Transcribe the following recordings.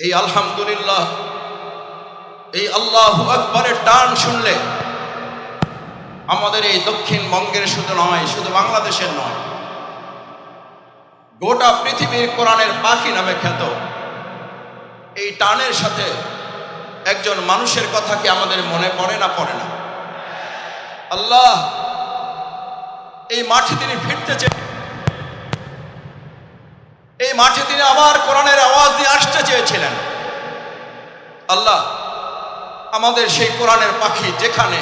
এই আলহামদুলিল্লাহ, এই আল্লাহ আকবরের টান শুনলে আমাদের এই দক্ষিণবঙ্গের শুধু নয়, শুধু বাংলাদেশের নয়, গোটা পৃথিবীর কোরআনের পাখি নামে খ্যাত। এই টানের সাথে একজন মানুষের কথা কি আমাদের মনে পড়ে না পড়ে না? আল্লাহ, এই মাঠে তিনি ফিরতে চেয়ে এই মাঠে তিনি আবার কোরআনের আওয়াজ দিয়ে আসতে চেয়েছিলেন। আল্লাহ, আমাদের সেই কোরআনের পাখি যেখানে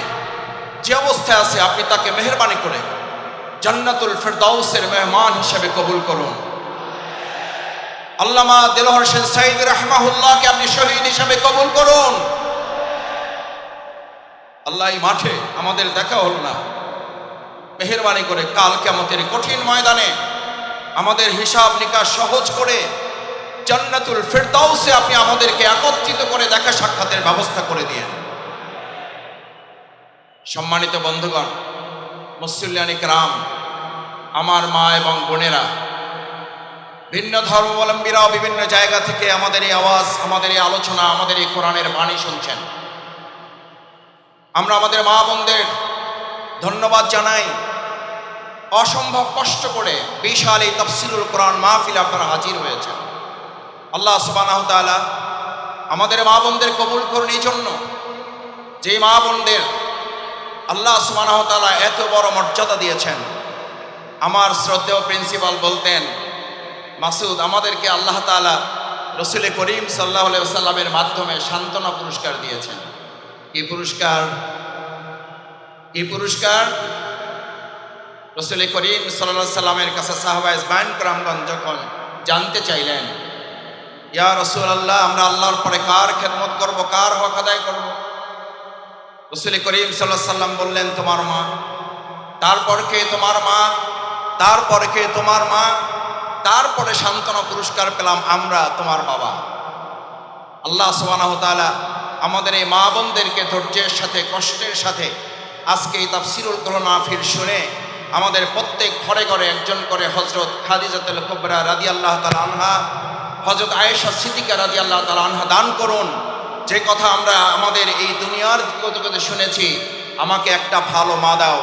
যে অবস্থায় আছে, আপনি তাকে মেহরবানি করে জান্নাতুল ফেরদাউসের মেহমান হিসেবে কবুল করুন। আল্লামা দেলোহর হোসেন সাইদ রহমাহুল্লাহকে আপনি শহীদ হিসেবে কবুল করুন। আল্লাহ, এই মাঠে আমাদের দেখা হল না। মেহরবানি করে কাল কেমতের কঠিন ময়দানে আমাদের হিসাব নিকাশ সহজ করে জান্নাতুল ফেরদাউসে আপনি আমাদেরকে একত্রিত করে দেখা সাক্ষাতের ব্যবস্থা করে দিয়ে সম্মানিত বন্ধুগণ মুসল্লিয়ানিক রাম আমার মা এবং বোনেরা, ভিন্ন ধর্মাবলম্বীরাও বিভিন্ন জায়গা থেকে আমাদের এই আওয়াজ, আমাদের এই আলোচনা, আমাদের এই কোরআনের বাণী শুনছেন। আমরা আমাদের মা বোনদের ধন্যবাদ জানাই। অসম্ভব কষ্ট করে বিশাল এই তফসিলুল কোরআন মাহফিল আপনারা হাজির হয়েছেন। আল্লাহ তাআলা আমাদের মা বোনদের কবুল করুন এই জন্য। যে মা বোনদের আল্লাহ তাআলা এত বড় মর্যাদা দিয়েছেন। আমার শ্রদ্ধেয় প্রিন্সিপাল বলতেন, মাসুদ, আমাদেরকে আল্লাহ তাআলা রসুল করিম সাল্লাহ সাল্লামের মাধ্যমে সান্ত্বনা পুরস্কার দিয়েছেন। কি পুরস্কার? কি পুরস্কার? রসুল করিম সাল্লাহ সাল্লামের কাছে সাহবা ইসবাইন করামগঞ্জ যখন জানতে চাইলেন, ইয়া রসুল আল্লাহ আমরা আল্লাহর পরে কার খেদমত করব, কার হক আদায় করব? রসুল করিম সাল্লাহ সাল্লাম বললেন, তোমার মা। তারপর কে তোমার মা? তারপর কে তোমার মা? তারপরে সান্ত্বনা পুরস্কার পেলাম আমরা, তোমার বাবা। আল্লাহ সুবাহ তাআলা আমাদের এই মা বোনদেরকে ধৈর্যের সাথে, কষ্টের সাথে আজকে এই তাফসিরুল কোরআন মাহফিল শুনে আমাদের প্রত্যেক ঘরে ঘরে একজন করে হজরত খাদিজাতুল কুবরা রাদি আল্লাহ তালা আনহা, হজরত আয়েশা সিদ্দিকা রাদি আল্লাহ তালা আনহা দান করুন। যে কথা আমরা আমাদের এই দুনিয়ার কত কত শুনেছি, আমাকে একটা ভালো মা দাও।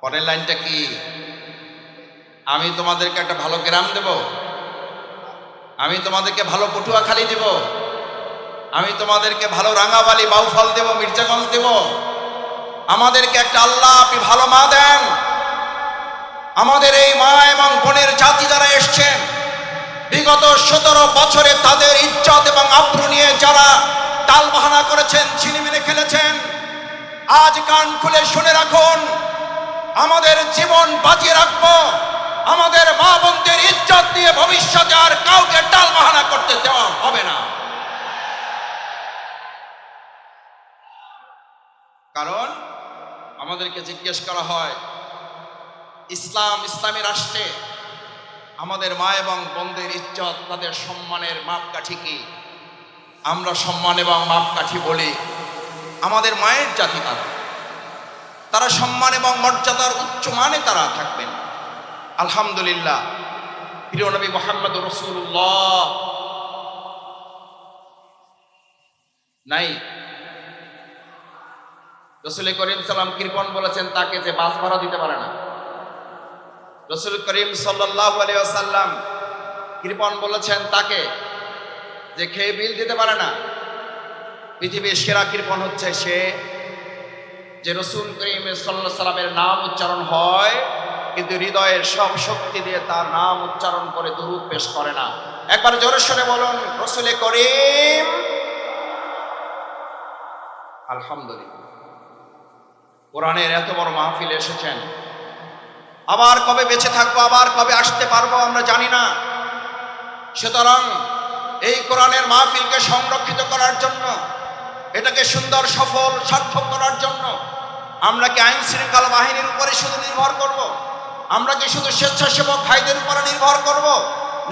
পরের লাইনটা কি? আমি তোমাদেরকে একটা ভালো গ্রাম দেব। আমি তোমাদেরকে ভালো পটুয়াখালী দেব। আমি তোমাদেরকে ভালো রাঙাবালি, বাউফল দেব, মির্জাগঞ্জ দেব। আমাদেরকে একটা আল্লাহ আপনি ভালো মা দেন। আমাদের এই মা এবং বোনের জাতি যারা এসছেন বিগত সতেরো বছরে তাদের ইজ্জত এবং আব্রু নিয়ে যারা তাল বাহানা করেছেন ছিনিমিনে খেলেছেন, আজ কান খুলে শুনে রাখুন, আমাদের জীবন বাঁচিয়ে রাখব, আমাদের মা বোনদের ইজ্জত দিয়ে ভবিষ্যতে আর কাউকে টাল বাহানা করতে দেওয়া হবে না। কারণ আমাদেরকে জিজ্ঞেস করা হয়, ইসলাম ইসলামী রাষ্ট্রে আমাদের মা এবং বোনদের ইজ্জত, তাদের সম্মানের মাপকাঠি কি? আমরা সম্মান এবং মাপকাঠি বলি, আমাদের মায়ের জাতি তারা। তারা সম্মান এবং মর্যাদার উচ্চ মানে তারা থাকবেন। আলহামদুলিল্লাহ, প্রিয় নবী মোহাম্মদ রসুল্লাহ। নাই রসুল করিম সাল্লাম কৃপন বলেছেন তাকে যে বাস ভাড়া দিতে পারে না। রসুল করিম সাল্লাহ আলিয়াল্লাম কৃপন বলেছেন তাকে যে খেয়ে বিল দিতে পারে না। পৃথিবীর সেরা কৃপন হচ্ছে সে যে রসুল করিম সাল্লাহ সাল্লামের নাম উচ্চারণ হয়, কিন্তু হৃদয়ের সব শক্তি দিয়ে তার নাম উচ্চারণ করে দুরূপ পেশ করে না। একবার জোরে সরে বলুন, রসুলে করিম, আলহামদুলিল্লাহ। কোরআনের এত বড় মাহফিল এসেছেন আবার কবে বেঁচে থাকব, আবার কবে আসতে পারব আমরা জানি না সুতরাং এই কোরআনের মাহফিলকে সংরক্ষিত করার জন্য, এটাকে সুন্দর, সফল, সার্থক করার জন্য আমরা কি আইন শৃঙ্খলা বাহিনীর উপরে শুধু নির্ভর করব। আমরা কি শুধু স্বেচ্ছাসেবক ভাইদের উপরে নির্ভর করব।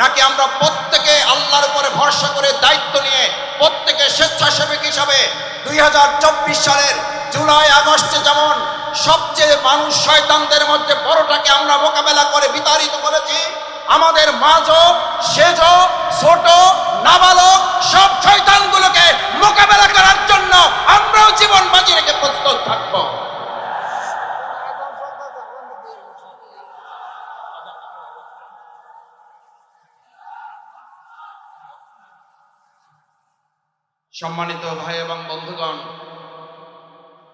নাকি আমরা প্রত্যেকে আল্লাহর উপরে ভরসা করে দায়িত্ব নিয়ে প্রত্যেকে স্বেচ্ছাসেবক হিসাবে দুই হাজার চব্বিশ সালের জুলাই, আগস্টে যেমন সবচেয়ে মানুষ শয়তানদের মধ্যে বড়টাকে আমরা মোকাবেলা করে বিতাড়িত করেছি, আমাদের মাঝও সেজ ছোট, নাবালক, সব শয়তানগুলোকে মোকাবেলা করার জন্য আমরাও জীবন বাজি রেখে প্রস্তুত থাকব। সম্মানিত ভাই এবং বন্ধুগণ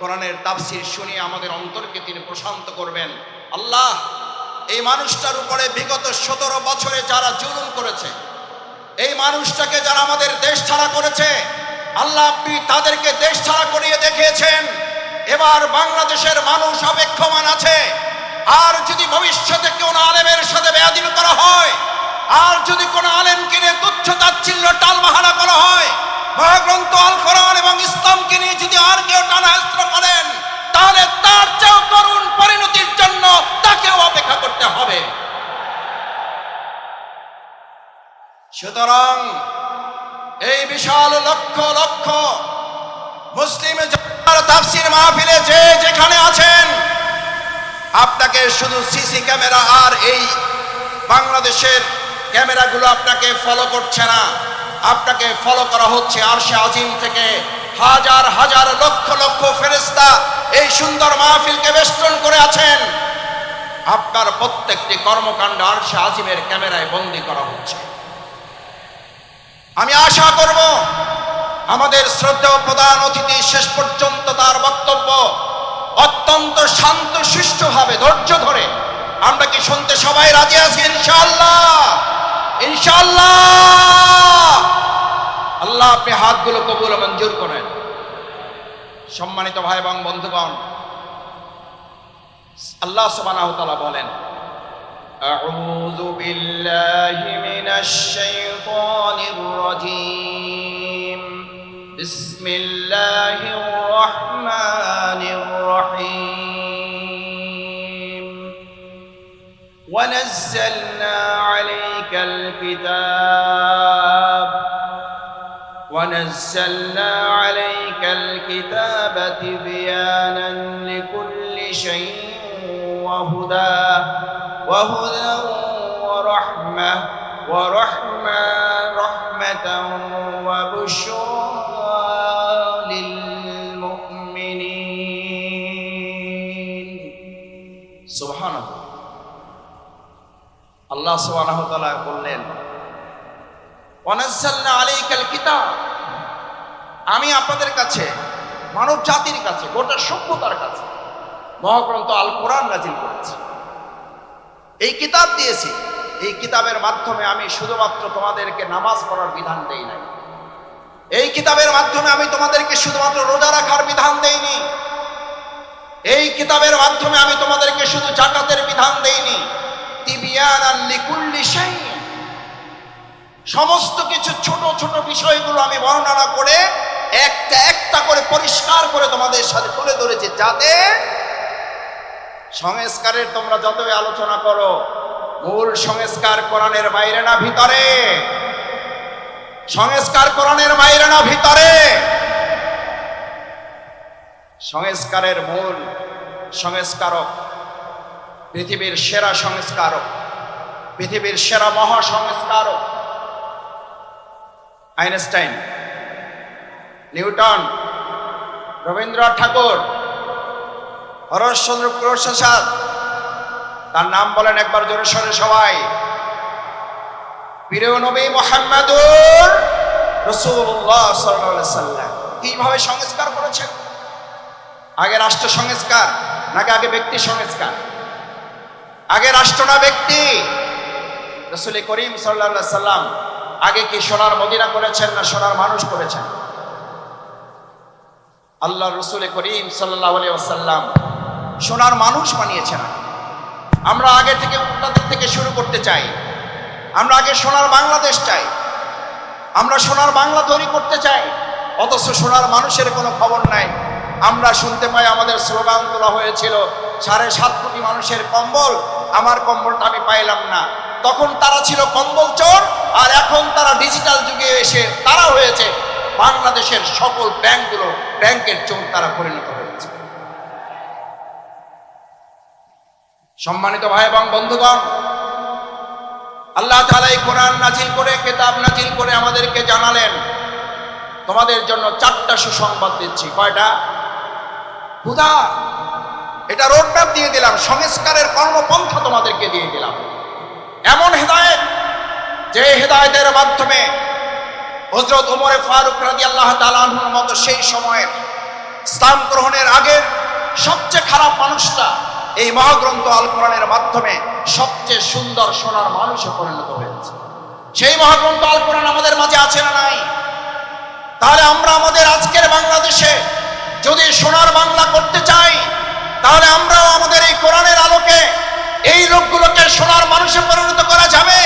কোরআনের তাফসির শুনিয়ে আমাদের অন্তরকে তিনি প্রশান্ত করবেন। আল্লাহ, এই মানুষটার উপরে বিগত সতেরো বছরে যারা জুলুম করেছে, এই মানুষটাকে যারা আমাদের দেশ ছাড়া করেছে, আল্লাহ আপনি তাদেরকে দেশ ছাড়া করিয়ে দেখিয়েছেন। এবার বাংলাদেশের মানুষ অপেক্ষমান আছে। আর যদি ভবিষ্যতে কোন আলেমের সাথে বেয়াদিন করা হয়, আর যদি কোন আলেমকে নিয়ে তুচ্ছ তাচ্ছিল্য টালবাহানা করা হয় মহাগ্রন্থ আল কোরআন এবং ইসলামকে নিয়ে যদি আর কেউ টানাস্ত্র করেন তাহলে তার চেয়েও করুণ পরিণতির জন্য তাকেও অপেক্ষা করতে হবে। সুতরাং এই বিশাল লক্ষ লক্ষ মুসলিম তাফসির মাহফিলে যে যেখানে আছেন, আপনাকে শুধু সিসি ক্যামেরা আর এই বাংলাদেশের ক্যামেরাগুলো আপনাকে ফলো করছে না। আপনাকে ফলো করা হচ্ছে আর সে আজিম থেকে। হাজার হাজার লক্ষ লক্ষ ফেরেস্তা এই সুন্দর মাহফিলকে বেষ্টন করে আছেন। আপনার প্রত্যেকটি কর্মকাণ্ড আর সে আজিমের ক্যামেরায় বন্দি করা হচ্ছে। আমি আশা করব আমাদের শ্রদ্ধেয় প্রধান অতিথি শেষ পর্যন্ত তার বক্তব্য অত্যন্ত শান্ত, সুষ্ঠুভাবে ধৈর্য ধরে আমরা কি শুনতে সবাই রাজি আছি ইনশাআল্লাহ? আপনি হাতগুলো কবুল মঞ্জুর করেন। সম্মানিত ভাই এবং বন্ধুগণ, আল্লাহ সুবহানাহু ওয়া বলেন, আউযু বিল্লাহি মিনাশ শাইতানির রাজীম। বিসমিল্লাহির রহমানির রহিম। ওয়া নাযালনা আলাইকাল কিতাব। ونزلنا عليك الكتاب بيانا لكل شيء وهدى وهدى ورحمة ورحمة رحمة وبشرى للمؤمنين. سبحان الله الله سبحانه وتعالى يقول لنا ونزلنا عليك الكتاب আমি আপনাদের কাছে, মানব জাতির কাছে, গোটা সভ্যতার কাছে, মহাগ্রন্থ আল কোরআন নাজিল করেছি। এই কিতাব দিয়েছি। এই কিতাবের মাধ্যমে আমি শুধুমাত্র তোমাদেরকে নামাজ পড়ার বিধান দেই নাই। এই কিতাবের মাধ্যমে আমি তোমাদেরকে শুধুমাত্র রোজা রাখার বিধান দেইনি। এই কিতাবের মাধ্যমে আমি তোমাদেরকে শুধু জাকাতের বিধান দেইনি। সমস্ত কিছু ছোট ছোট বিষয়গুলো আমি বর্ণনা করে একটা একটা করে পরিষ্কার করে তোমাদের সাথে তুলে ধরেছি, যাতে সংস্কারের তোমরা যতই আলোচনা করো, মূল সংস্কার কোরআনের বাইরে না ভিতরে। সংস্কার কোরআনের বাইরে না ভিতরে। সংস্কারের মূল সংস্কারক পৃথিবীর সেরা সংস্কারক, পৃথিবীর সেরা মহা সংস্কারক আইনস্টাইন। নিউটন, রবীন্দ্রনাথ ঠাকুর, হরশচন্দ্র প্রসাদ তার নাম বলেন একবার জোরে সরে সবাই। প্রিয় নবী সাল্লাম। কীভাবে সংস্কার করেছেন? আগে রাষ্ট্র সংস্কার, নাকি আগে ব্যক্তি সংস্কার? আগে রাষ্ট্র না ব্যক্তি? রসুল করিম সাল্লাহ সাল্লাম আগে কি সোনার মদিনা করেছেন না সোনার মানুষ করেছেন? আল্লাহ রসুল করিম সাল্লাহ আলিয়াল্লাম সোনার মানুষ বানিয়েছে না আমরা আগে থেকে উন্নতির থেকে শুরু করতে চাই। আমরা আগে সোনার বাংলাদেশ চাই। আমরা সোনার বাংলা তৈরি করতে চাই। অথচ সোনার মানুষের কোনো খবর নাই। আমরা শুনতে পাই আমাদের স্লোগান তোলা হয়েছিল, সাড়ে সাত কোটি মানুষের কম্বল, আমার কম্বলটা আমি পাইলাম না। তখন তারা ছিল কম্বল চোর, আর এখন তারা ডিজিটাল যুগে এসে তারা হয়েছে বাংলাদেশের সকল ব্যাংকগুলো ব্যাংকের চোখ তারা পরিণত হয়েছে। সম্মানিত ভাই এবং বন্ধুগণ, আল্লাহ তালা এই কোরআন নাজিল করে, কেতাব নাজিল করে আমাদেরকে জানালেন, তোমাদের জন্য চারটা সুসংবাদ দিচ্ছি। কয়টা? হুদা এটা রোডম্যাপ দিয়ে দিলাম, সংস্কারের কর্মপন্থা তোমাদেরকে দিয়ে দিলাম। এমন হেদায়েত, যে হেদায়েতের মাধ্যমে হজরত ওমরে ফারুক রাজি আল্লাহ তালাহুর মতো সেই সময়ের ইসলাম গ্রহণের আগের সবচেয়ে খারাপ মানুষটা এই মহাগ্রন্থ আল কোরআনের মাধ্যমে সবচেয়ে সুন্দর সোনার মানুষে পরিণত হয়েছে। সেই মহাগ্রন্থ আল কোরআন আমাদের মাঝে আছে না নাই? তাহলে আমরা আমাদের আজকের বাংলাদেশে যদি সোনার বাংলা করতে চাই, তাহলে আমরাও আমাদের এই কোরআনের আলোকে এই লোকগুলোকে সোনার মানুষে পরিণত করা যাবে?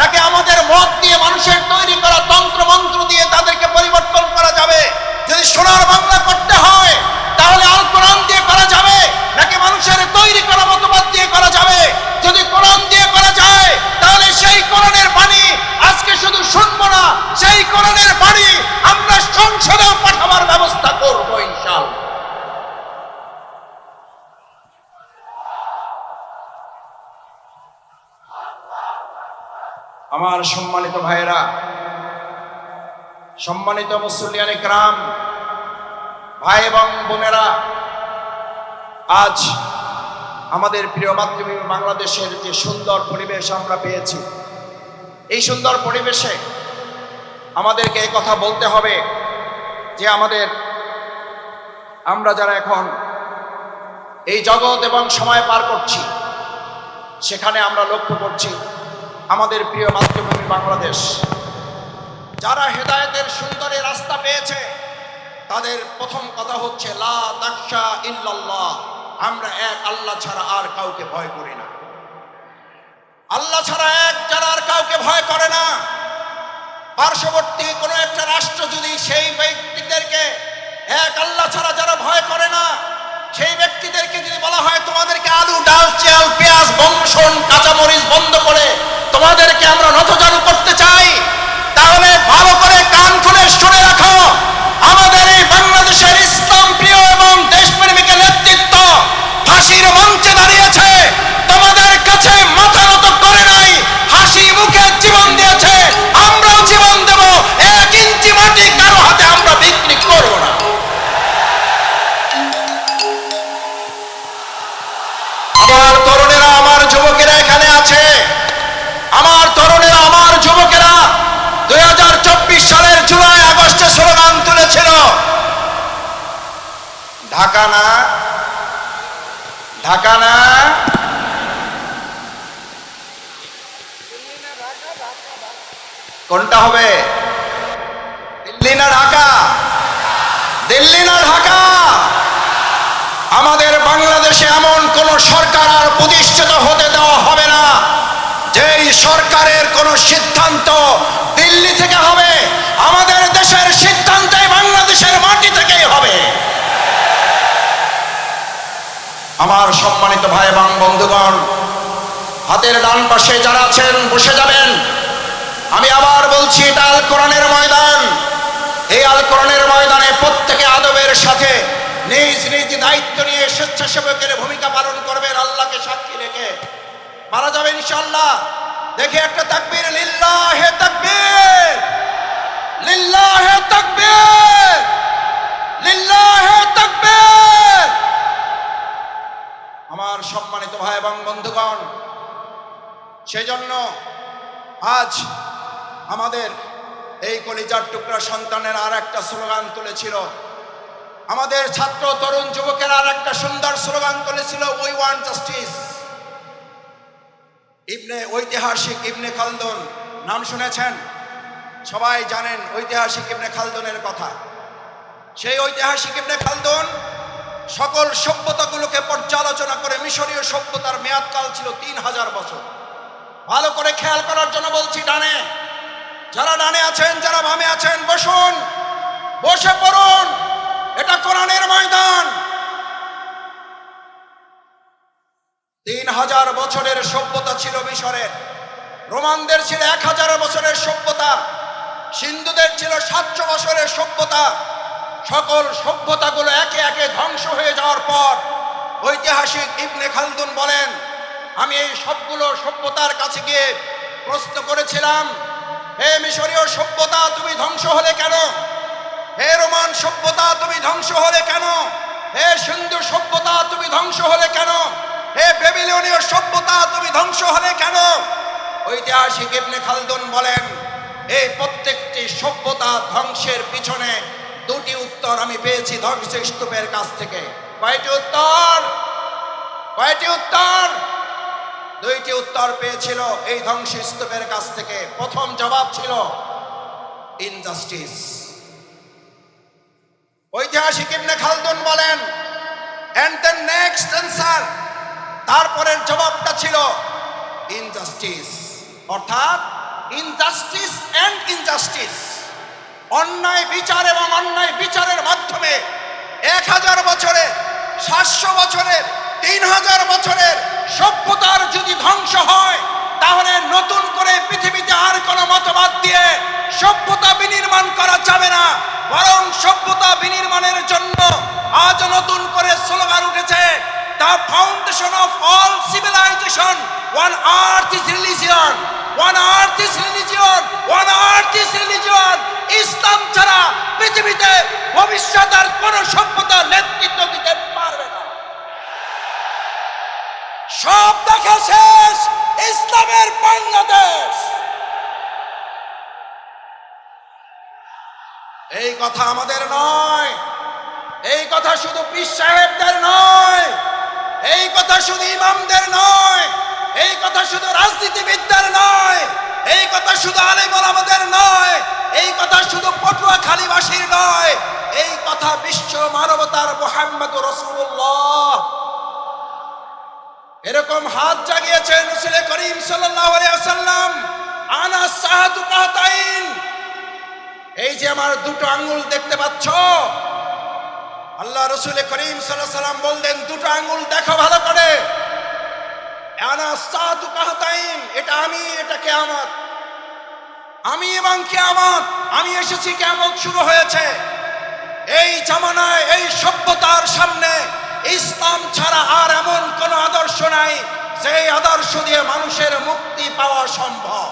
নাকি আমাদের মত দিয়ে মানুষের তৈরি করা তন্ত্র মন্ত্র দিয়ে তাদেরকে পরিবর্তন করা যাবে? যদি সোনার বাংলা করতে হয়, তাহলে আল কোরআন দিয়ে করা যাবে? নাকি মানুষের তৈরি করা মতবাদ দিয়ে করা যাবে? যদি কোরআন দিয়ে করা যায়, তাহলে সেই কোরআনের বাণী আজকে শুধু শুনব না, সেই কোরআনের বাণী আমরা সংসদেও পাঠাবার ব্যবস্থা করব ইনশাআল্লাহ। আমার সম্মানিত ভাইয়েরা, সম্মানিত মুসলিয়ান গ্রাম ভাই এবং বোনেরা, আজ আমাদের প্রিয় মাতৃভূমি বাংলাদেশের যে সুন্দর পরিবেশ আমরা পেয়েছি, এই সুন্দর পরিবেশে আমাদেরকে এই কথা বলতে হবে যে আমাদের, আমরা যারা এখন এই জগৎ এবং সময় পার করছি, সেখানে আমরা লক্ষ্য করছি আমাদের প্রিয় মাতৃভূমি বাংলাদেশ। যারা হেদায়েতের সুন্দরী রাস্তা পেয়েছে, তাদের প্রথম কথা হচ্ছে, লা ইল্লাল্লাহ। আমরা এক আল্লাহ ছাড়া আর কাউকে ভয় করি না। আল্লাহ ছাড়া এক যারা আর কাউকে ভয় করে না। পার্শ্ববর্তী কোনো একটা রাষ্ট্র যদি সেই ব্যক্তিদেরকে এক আল্লাহ ছাড়া যারা ভয় করে না, সেই ব্যক্তিদেরকে যদি বলা হয়, তোমাদেরকে আলু, ডাল, চাল, পেঁয়াজ, বংশন, কাঁচামরিচ বন্ধ করে তোমাদেরকে আমরা নতজানু করতে চাই, তাহলে ভালো করে কান খুলে শুনে রাখো। আমাদের এই বাংলাদেশের ইসলাম প্রিয় এবং দেশপ্রেমিকের নেতৃত্ব ফাঁসির মঞ্চে দাঁড়িয়েছে। ঢাকা না? ঢাকা না? কোনটা হবে? দিল্লি না ঢাকা? দিল্লি না ঢাকা? আমাদের বাংলাদেশে এমন কোন সরকার আর প্রতিষ্ঠিত হতে দেওয়া হবে না, যেই সরকারের কোন সিদ্ধান্ত দিল্লি থেকে হবে। আমাদের দেশের সিদ্ধান্তে বাংলাদেশের মাটি থেকেই হবে আমার সম্মানিত ভাই এবং বন্ধুগণ, হাতের ডান পাশে যারা আছেন, বসে যাবেন। আমি আবার বলছি, এটা আল কোরআনের ময়দান। এই আল কোরআনের ময়দানে প্রত্যেকে আদবের সাথে নিজ নিজ দায়িত্ব নিয়ে স্বেচ্ছাসেবকের ভূমিকা পালন করবেন, আল্লাহকে সাক্ষী রেখে। মারা যাবে ইনশাল্লাহ দেখে একটা তাকবীর, লিল্লাহে তাকবীর। লিল্লাহে তাকবীর। লিল্লাহে তাকবীর। আমার সম্মানিত ভাই এবং বন্ধুগণ, সেজন্য আজ আমাদের এই কলিজার টুকরা সন্তানের আর একটা স্লোগান তুলেছিল। আমাদের ছাত্র তরুণ যুবকের আর একটা সুন্দর স্লোগান তুলেছিল উই ওয়ান জাস্টিস ইবনে ঐতিহাসিক ইবনে খালদুন, নাম শুনেছেন? সবাই জানেন ঐতিহাসিক ইবনে খালদুনের কথা। সেই ঐতিহাসিক ইবনে খালদুন সকল সভ্যতাগুলোকে পর্যালোচনা করে মিশরীয় সভ্যতার মেয়াদকাল ছিল তিন হাজার বছর। ভালো করে খেয়াল করার জন্য বলছি, ডানে। যারা ডানে আছেন, যারা বামে আছেন, বসুন। বসে পড়ুন। এটা কোরআনের ময়দান। তিন হাজার বছরের সভ্যতা ছিল মিশরের। রোমানদের ছিল এক হাজার বছরের সভ্যতা। সিন্ধুদের ছিল সাতশো বছরের সভ্যতা। সকল সভ্যতাগুলো একে একে ধ্বংস হয়ে যাওয়ার পর ঐতিহাসিক ইবনে খালদুন বলেন, আমি এই সবগুলো সভ্যতার কাছে গিয়ে প্রশ্ন করেছিলাম, হে মিশরীয় সভ্যতা তুমি ধ্বংস হলে কেন? হে রোমান সভ্যতা তুমি ধ্বংস হলে কেন? হে সিন্ধু সভ্যতা তুমি ধ্বংস হলে কেন? হে বেবিলনীয় সভ্যতা তুমি ধ্বংস হলে কেন? ঐতিহাসিক ইবনে খালদুন বলেন, এই প্রত্যেকটি সভ্যতা ধ্বংসের পিছনে দুটি উত্তর আমি পেয়েছি ধ্বংসস্তূপের কাছ থেকে। কয়টি উত্তর? কয়টি উত্তর? দুইটি উত্তর পেয়েছিল এই ধ্বংসস্তূপের কাছ থেকে। প্রথম জবাব ছিল ইনজাস্টিস ঐতিহাসিক ইবনে খালদুন বলেন এন্ড দ্য নেক্সট অ্যান্সার তারপরের জবাবটা ছিল ইনজাস্টিস অর্থাৎ ইনজাস্টিস অ্যান্ড ইনজাস্টিস অন্যায় বিচার এবং অন্যায় বিচারের মাধ্যমে এক হাজার বছরে, সাতশো বছরের, তিন হাজার বছরের সভ্যতার যদি ধ্বংস হয়, তাহলে নতুন করে পৃথিবীতে আর কোনো মতবাদ দিয়ে সভ্যতা বিনির্মাণ করা যাবে না। বরং সভ্যতা বিনির্মাণের জন্য আজ নতুন করে স্লোগান উঠেছে the foundation of all civilization one earth is কথা আমাদের নয়। এই কথা শুধু পীর সাহেবদের নয়। এই কথা শুধু ইমামদের নয়। এই কথা শুধু রাজনীতিবিদদের নয়। এই কথা শুধু আলেমল আমাদের নয়। এই কথা শুধু পটুয়াখালীবাসীর নয়। এই কথা বিশ্ব মানবতার মোহাম্মদ রসুল্লাহ এরকম হাত জাগিয়েছেন রসুল করিম ওয়াসাল্লাম। আনা সাহাদু কাহতাইন। এই যে আমার দুটো আঙ্গুল দেখতে পাচ্ছ? আল্লাহ রসুল করিম সাল্লাম বললেন, দুটো আঙ্গুল দেখো ভালো করে। এটা আমি, এটা কিয়ামত। আমি এবং কিয়ামত, আমি এসেছি, কিয়ামত শুরু হয়েছে। এই জামানায়, এই সভ্যতার সামনে ইসলাম ছাড়া আর এমন কোন আদর্শ নাই যে আদর্শ দিয়ে মানুষের মুক্তি পাওয়া সম্ভব।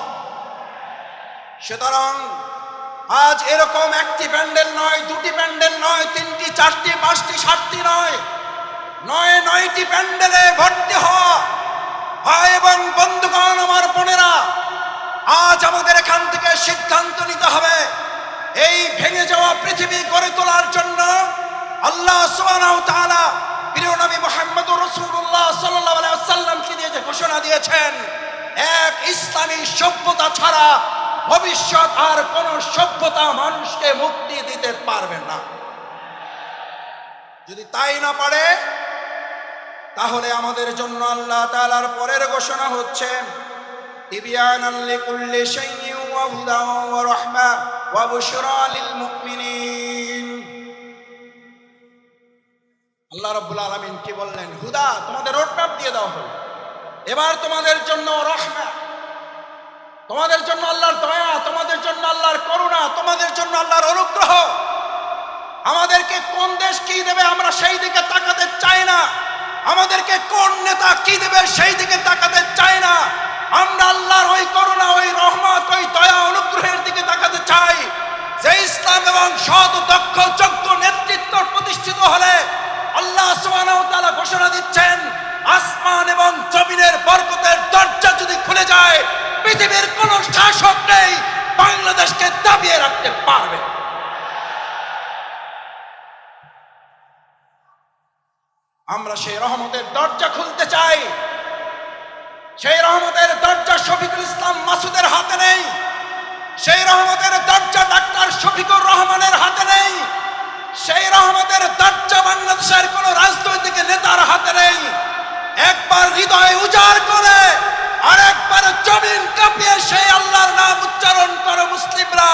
সুতরাং আজ এরকম একটি প্যান্ডেল নয়, দুটি প্যান্ডেল নয়, তিনটি, চারটি, পাঁচটি, সাতটি নয়। নয়, নয়টি প্যান্ডেলে ভর্তি হওয়া। ভাই এবং বন্ধুগণ আমার বোনেরা, আজ আমাদের এখান থেকে সিদ্ধান্ত নিতে হবে। এই ভেঙে যাওয়া পৃথিবী গড়ে তোলার জন্য আল্লাহ তাআলা প্রিয় আলাইহি ওয়াসাল্লামকে দিয়ে যে ঘোষণা দিয়েছেন, এক ইসলামী সভ্যতা ছাড়া ভবিষ্যৎ আর কোন সভ্যতা মানুষকে মুক্তি দিতে পারবে না। যদি তাই না পারে, তাহলে আমাদের জন্য আল্লাহ তাআলার পরের ঘোষণা হচ্ছে আল্লাহ রাব্বুল আলামিন কি বললেন? হুদা, তোমাদের রোডম্যাপ দিয়ে দাও হলো। এবার তোমাদের জন্য রহমা তোমাদের জন্য আল্লাহর দয়া, তোমাদের জন্য আল্লাহর করুণা, তোমাদের জন্য আল্লাহর অনুগ্রহ। আমাদেরকে কোন দেশ কি দেবে আমরা সেই দিকে তাকাতে চাই না। আমাদেরকে কোন নেতা কি দেবে সেই দিকে তাকাতে চাই না। আমরা আল্লাহর ওই করুণা, ওই রহমত, ওই দয়া, অনুগ্রহের দিকে তাকাতে চাই। যে ইসলাম এবং সৎ, দক্ষ, যোগ্য নেতৃত্ব প্রতিষ্ঠিত হলে আল্লাহ সুবহানাহু ওয়া তাআলা ঘোষণা দিচ্ছেন আসমান এবং জমিনের বরকতের দরজা যদি খুলে যায়, পৃথিবীর কোন শাসক নেই বাংলাদেশকে দাবিয়ে রাখতে পারবে আমরা সেই রহমতের দরজা খুলতে চাই। সেই রহমতের দরজা শফিকুল ইসলাম মাসুদের হাতে নেই। সেই রহমতের দরজা ডাক্তার শফিকুর রহমানের হাতে নেই। সেই রহমতের দরজা বাংলাদেশের কোন রাজনৈতিক নেতার হাতে নেই। একবার হৃদয় উজাড় করে আর একবার জমিন কাঁপিয়ে সেই আল্লাহর নাম উচ্চারণ করে মুসলিমরা।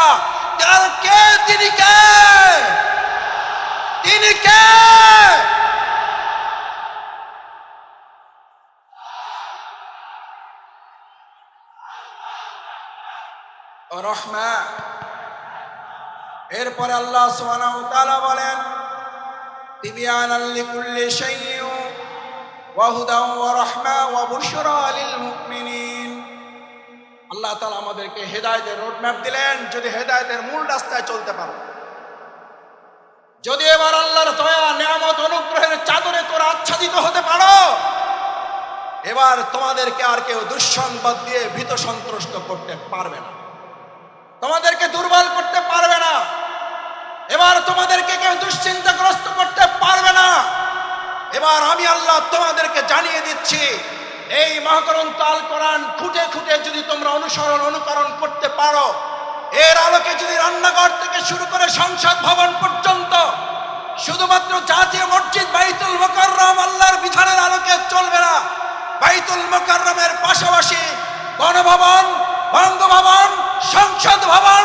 তিনি কে? তিনি কে? এরপরে আল্লাহ তাআলা বলেন, তিবিয়ানাল লিকুল্লি শাইইন ওয়া হুদান ওয়া রাহমা ওয়া বুশরা লিল মুমিনিন। আল্লাহ তাআলা আমাদেরকে হেদায়েতের রোড ম্যাপ দিলেন, যদি হেদায়েতের মূল রাস্তায় চলতে পারো। যদি এবার আল্লাহর দয়া, নিয়ামত, অনুগ্রহের চাদরে তোরা আচ্ছাদিত হতে পারো, এবার তোমাদেরকে আর কেউ দুঃসংবাদ দিয়ে ভীত সন্ত্রস্ত করতে পারবে না। তোমাদেরকে দুর্বল করতে পারবে না। এবার তোমাদেরকে কেউ দুশ্চিন্তাগ্রস্ত করতে পারবে না। এবার আমি আল্লাহ তোমাদেরকে জানিয়ে দিচ্ছি, এই মহাকরণ তাল কোরআন খুঁটে খুঁটে যদি তোমরা অনুসরণ, অনুকরণ করতে পারো, এর আলোকে যদি রান্নাঘর থেকে শুরু করে সংসদ ভবন পর্যন্ত শুধুমাত্র জাতীয় মসজিদ বাইতুল মোকাররম আল্লাহর বিধানের আলোকে চলবে না, বাইতুল মোকাররমের পাশাপাশি গণভবন, বঙ্গভবন, সংসদ ভবন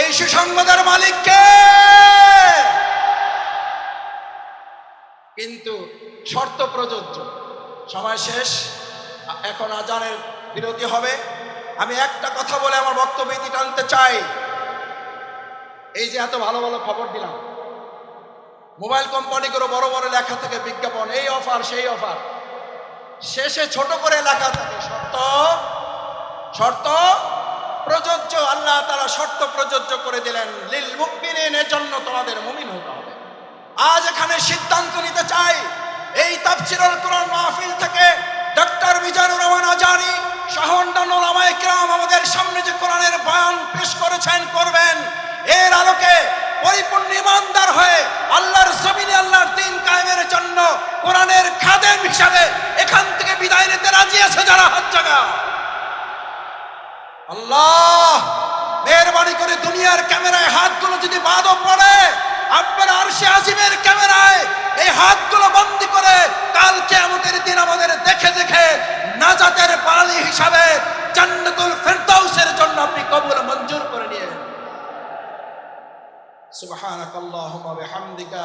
এই সুসংবাদের মালিককে। কিন্তু শর্ত প্রযোজ্য। সময় শেষ, এখন আজানের বিরতি হবে। আমি একটা কথা বলে আমার বক্তব্য ইতি টানতে চাই। এই যে এত ভালো ভালো খবর দিলাম। মোবাইল কোম্পানিগুলো বড় বড় লেখা থেকে বিজ্ঞাপন, এই অফার, সেই অফার। শেষে ছোট করে লেখা থাকে, শর্ত শর্ত প্রযোজ্য, আল্লাহ তারা শর্ত প্রযোজ্য করে দিলেন, লিল মুকমিনের জন্য তোমাদের মুমিন হতে হবে। আজ এখানে সিদ্ধান্ত নিতে চাই, এই তাফসিরুল কোরআন মাহফিল থেকে ডক্টর মিজানুর রহমান আজারি সহ অন্যান্য ওলামায়ে কিরাম আমাদের সামনে যে কোরআনের বয়ান পেশ করেছেন, করবেন, এর আলোকে পরিপূর্ণ ইমানদার হয়ে আল্লাহর জমিনে আল্লাহর দিন কায়েমের জন্য কোরআনের খাদেম হিসাবে এখান থেকে বিদায় নিতে রাজি আছে যারা? হাত জাগা আল্লাহ, মেহরবানি করে দুনিয়ার ক্যামেরায় হাতগুলো যদি বাদও পড়ে, আপনার আরশে আজিমের ক্যামেরায় এই হাতগুলো বন্দি করে কালকে আমাদের দিন আমাদের দেখে দেখে নাজাতের পালি হিসাবে জান্নাতুল ফেরদাউসের জন্য আপনি কবুল মঞ্জুর করে নিয়ে সুবহানাকাল্লাহুম্মা বিহামদিকা।